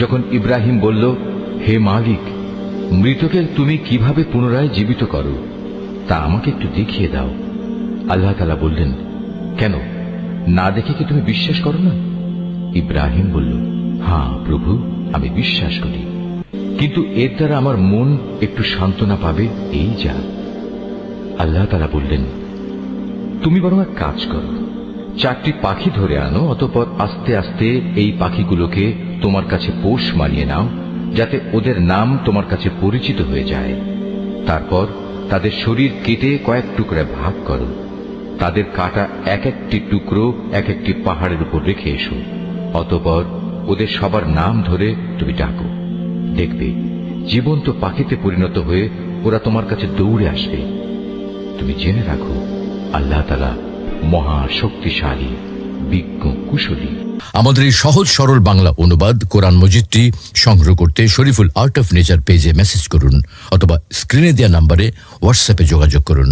যখন ইব্রাহিম বলল, হে মালিক, মৃতকে তুমি কীভাবে পুনরায় জীবিত করো, তা আমাকে একটু দেখিয়ে দাও। আল্লাহ তালা বললেন, কেন, না দেখে কি তুমি বিশ্বাস করো না? ইব্রাহিম বলল হ্যাঁ প্রভু, আমি বিশ্বাস করি। কিন্তু এর দ্বারা আমার মন একটু সান্ত্বনা পাবে, এই যা। আল্লাহ তালা বললেন, তুমি বরং এক কাজ করো চারটি পাখি ধরে আনো, অতপর আস্তে আস্তে এই পাখিগুলোকে তোমার কাছে পোষ মানিয়ে নাও, যাতে ওদের নাম তোমার কাছে পরিচিত হয়ে যায়। তারপর তাদের শরীর কেটে কয়েক টুকরা ভাগ করো। তাদের কাটা এক একটি টুকরো এক একটি পাহাড়ের উপর রেখে এসো। অতপর ওদের সবার নাম ধরে তুমি ডাকো। দেখবে, জীবন্ত পাখিতে পরিণত হয়ে ওরা তোমার কাছে দৌড়ে আসবে। তুমি জেনে রাখো, আল্লাহ তালা মহা শক্তিশালী বিজ্ঞ, কুশলী। আমাদের এই সহজ, সরল বাংলা অনুবাদ কোরআন মজিদটি সংগ্রহ করতে শরীফুল আর্ট অফ নেচার পেজে মেসেজ করুন অথবা স্ক্রিনে দেওয়া নাম্বারে হোয়াটসঅ্যাপে যোগাযোগ করুন।